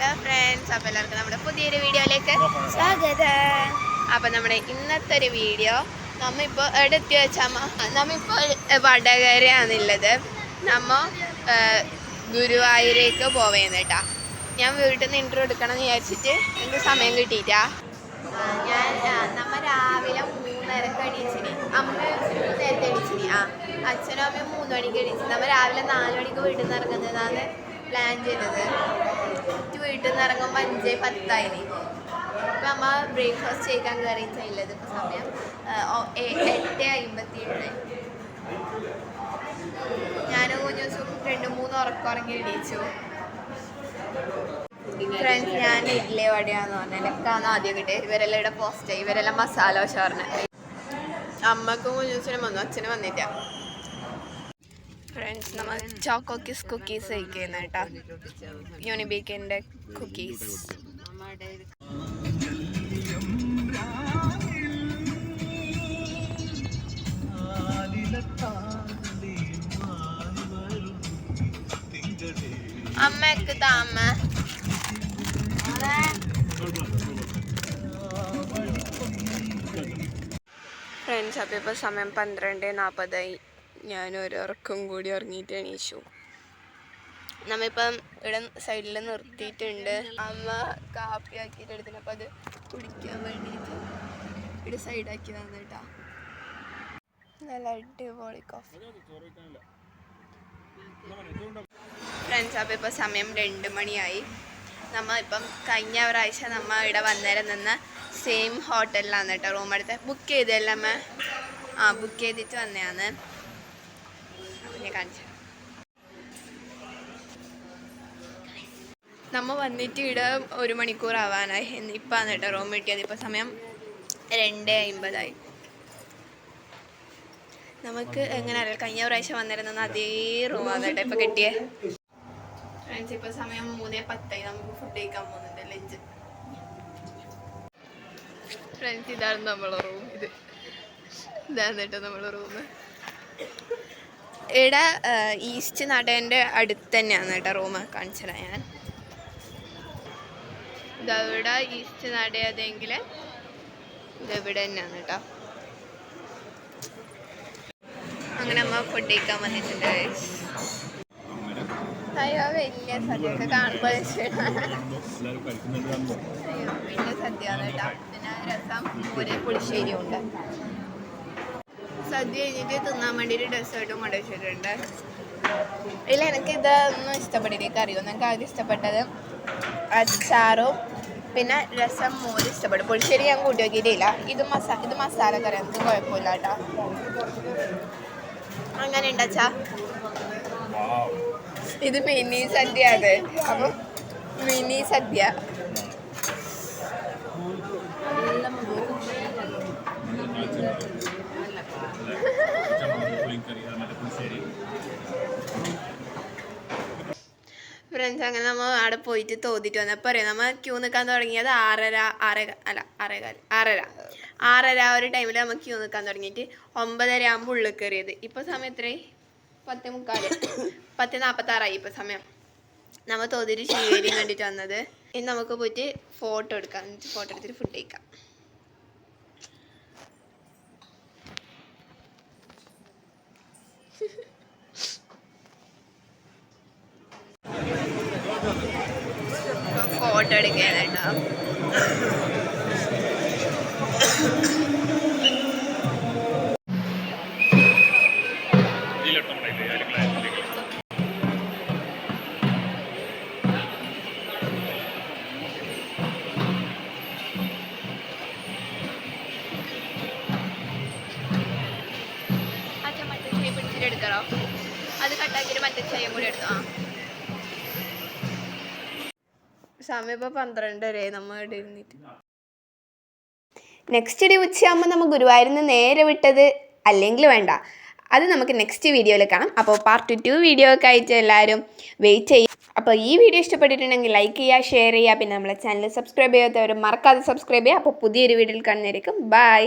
Hello friends അപ്പോൾ എല്ലാവർക്കും നമ്മുടെ പുതിയൊരു വീഡിയോയിലേക്ക് സ്വാഗതം. അപ്പോൾ നമ്മുടെ ഇന്നത്തെ ഒരു വീഡിയോ നമ്മിപ്പോൾ എവിടെ എത്തി വെച്ചാൽ നമ്മിപ്പോൾ വടകരയാണുള്ളത്. നമ്മ ഗുരുവായൂരേക്ക് പോവേന്ന് കേട്ടാ ഞാൻ വീട്ടിൽ നിന്ന് ഇന്റർവ്യൂ എടുക്കണം എന്ന് വിചാരിച്ചിട്ട് എനിക്ക് സമയം കിട്ടിയിട്ടാ ഞാൻ നമ്മ രാവിലെ മൂന്നരക്ക് എണീച്ചിന്. അമ്മ നേരത്തെ എണീച്ചിന്. ആ അച്ഛനും അമ്മയും മൂന്ന് മണിക്ക് എണീച്ചു. നമ്മ രാവിലെ നാല് മണിക്ക് വീട്ടിൽ നിന്ന് ഇറങ്ങുന്നതാണ് പ്ലാൻ ചെയ്തത്. വീട്ടിൽ നിന്ന് ഇറങ്ങുമ്പോൾ അഞ്ച് പത്തായിന്. ഇപ്പം അമ്മ ബ്രേക്ക്ഫാസ്റ്റ് ചെയ്യാൻ കയറി ചെയ്യില്ലത് ഇപ്പം സമയം എട്ട് അമ്പത്തി ഏഴ് ഞാനും കുഞ്ഞു ദിവസം രണ്ട് മൂന്ന് ഉറക്കം ഉറങ്ങി എണീച്ചു. ഫ്രണ്ട്സ് ഞാൻ ഇഡ്ലി വടയാന്ന് പറഞ്ഞത് എനിക്കാണ് ആദ്യം കിട്ടിയത് ഇവരെല്ലാം ഇവിടെ പോസ്റ്റ് ആയി ഇവരെല്ലാം മസാല ചോറിന്. അമ്മക്കും കുഞ്ഞു ദിവസം വന്നു. അച്ഛനും വന്നില്ല. ഫ്രണ്ട്സ് നമ്മൾ ചോക്കോ കിസ് കുക്കീസ് കഴിക്കുന്ന കേട്ടോ. യൂണിബേക്കിന്റെ കുക്കീസ് അമ്മയ്ക്ക് താമ ഫ്രണ്ട്സ് അപ്പോൾ ഇപ്പോൾ സമയം പന്ത്രണ്ട് നാൽപ്പതായി ഞാനൊരു ഉറക്കം കൂടി ഉറങ്ങിയിട്ട് എണീച്ചു നമ്മിപ്പം ഇവിടെ സൈഡിൽ നിർത്തിയിട്ടുണ്ട്. അമ്മ കാപ്പി ആക്കിയിട്ട് എടുത്തിന് അപ്പം അത് കുടിക്കാൻ വേണ്ടിയിട്ട് ഇവിടെ സൈഡാക്കി തന്നു കേട്ടോ നല്ല അടിപൊളി കോഫി ഫ്രണ്ട്സ് അപ്പം ഇപ്പോൾ സമയം രണ്ട് മണിയായി. നമ്മൾ ഇപ്പം കഴിഞ്ഞ പ്രാവശ്യം നമ്മൾ ഇവിടെ വന്നേരം നിന്ന് സെയിം ഹോട്ടലിലാണ് കേട്ടോ റൂം എടുത്ത് ബുക്ക് ചെയ്തല്ലേ അമ്മ? ആ ബുക്ക് ചെയ്തിട്ട് വന്നതാണ് കാണിച്ചു നമ്മ വന്നിട്ട് ഇവിടെ ഒരു മണിക്കൂർ ആവാനായി. എന്ന് ഇപ്പാണ് കേട്ടോ റൂം കിട്ടിയത്. ഇപ്പോൾ സമയം രണ്ട് അമ്പതായി നമുക്ക് എങ്ങനെ അറിയാം? കഴിഞ്ഞ പ്രാവശ്യം വന്നിരുന്ന അതേ റൂമാണ് കേട്ടോ ഇപ്പം കിട്ടിയേ. ഫ്രണ്ട്സ് ഇപ്പൊ സമയം മൂന്നേ പത്തായി. നമുക്ക് ഫുഡ് കഴിക്കാൻ പോകുന്നുണ്ട്. ലഞ്ച് ഫ്രണ്ട്സ് ഇതാണ് നമ്മളെ റൂം ഇത് ഇതാണ് കേട്ടോ നമ്മളെ റൂം ഇവിടെ ഈസ്റ്റ് നടേന്റെ അടുത്ത് തന്നെയാണ് കേട്ടോ റൂം കാണിച്ചത് ഞാൻ. ഇതവിടെ ഈസ്റ്റ് നടയതെങ്കിൽ ഇതെവിടെ തന്നെയാണ് കേട്ടോ. അങ്ങനെ അമ്മ ഫുഡ് കഴിക്കാൻ വന്നിട്ടുണ്ട്. അയ്യോ വലിയ സദ്യയൊക്കെ കാണുമ്പോൾ അയ്യോ വലിയ സദ്യ കേട്ടോ. പിന്നെ രസം ഒരു പുളിശ്ശേരിയും ഉണ്ട്. സദ്യ കഴിഞ്ഞിട്ട് തിന്നാൻ വേണ്ടിയിട്ട് ഡെസേർട്ടും കൊണ്ടു വെച്ചിട്ടുണ്ട് ഇല്ല എനിക്ക് ഇതൊന്നും ഇഷ്ടപ്പെട്ടില്ല. കറിയൊന്നും എനിക്ക് ആദ്യം ഇഷ്ടപ്പെട്ടത് അച്ചാറും പിന്നെ രസം മോര് ഇഷ്ടപ്പെടും പുളിശ്ശേരി ഞാൻ കൂട്ടി നോക്കിയിട്ടില്ല. ഇത് മസാ ഇത് മസാല കറി. എനിക്ക് കുഴപ്പമില്ല കേട്ടോ. അങ്ങനെ ഉണ്ടച്ചാ ഇത് മിനി സദ്യ അതെ. അപ്പൊ മിനി സദ്യ. ഫ്രണ്ട്സ് അങ്ങനെ നമ്മൾ അവിടെ പോയിട്ട് തോന്നിട്ട് വന്നപ്പോൾ അറിയാം നമ്മൾ ക്യൂ നിൽക്കാൻ തുടങ്ങിയത് ആറര ആറേ അല്ല ആറേകാൽ ആറര. ആറര ആ ഒരു ടൈമിൽ നമ്മൾ ക്യൂ നിൽക്കാൻ തുടങ്ങിയിട്ട് ഒമ്പതര ആകുമ്പോൾ ഉള്ളിൽ കയറിയത് ഇപ്പോൾ സമയം എത്രയായി? പത്ത് മുക്കാൽ. പത്ത് നാൽപ്പത്താറായി ഇപ്പോൾ സമയം. നമ്മൾ തോതിരി ശീവേലിയും കണ്ടിട്ട് വന്നത്. ഇനി നമുക്ക് പോയിട്ട് ഫോട്ടോ എടുക്കാം. ഫോട്ടോ എടുത്തിട്ട് ഫുഡ് കഴിക്കാം. ഫോട്ടോ എടുക്കാനായിട്ടോ അച്ഛൻ മറ്റേ ചായ പിടിച്ചിട്ട് എടുക്കണോ അത് കട്ടാക്കിയിട്ട് മറ്റേ ചായയും കൂടി എടുത്തോ? ആ. സമയം ഇപ്പോൾ പന്ത്രണ്ടര നമ്മൾ ഇവിടെ ഇരുന്നിട്ട്. നെക്സ്റ്റ് ഡേ ഉച്ചയാകുമ്പോൾ നമ്മൾ ഗുരുവായൂരിൽ നേരെ വിട്ടത് അല്ലെങ്കിൽ വേണ്ട. അത് നമുക്ക് നെക്സ്റ്റ് വീഡിയോയിൽ കാണാം. അപ്പോൾ പാർട്ട് ടു വീഡിയോ ഒക്കെ ആയിട്ട് എല്ലാവരും വെയിറ്റ് ചെയ്യും. അപ്പോൾ ഈ വീഡിയോ ഇഷ്ടപ്പെട്ടിട്ടുണ്ടെങ്കിൽ ലൈക്ക് ചെയ്യുക ഷെയർ ചെയ്യുക. പിന്നെ നമ്മളെ ചാനൽ സബ്സ്ക്രൈബ് ചെയ്യാത്തവർ മറക്കാതെ സബ്സ്ക്രൈബ് ചെയ്യുക. അപ്പോൾ പുതിയൊരു വീഡിയോയിൽ കാണുന്നതായിരിക്കും ബൈ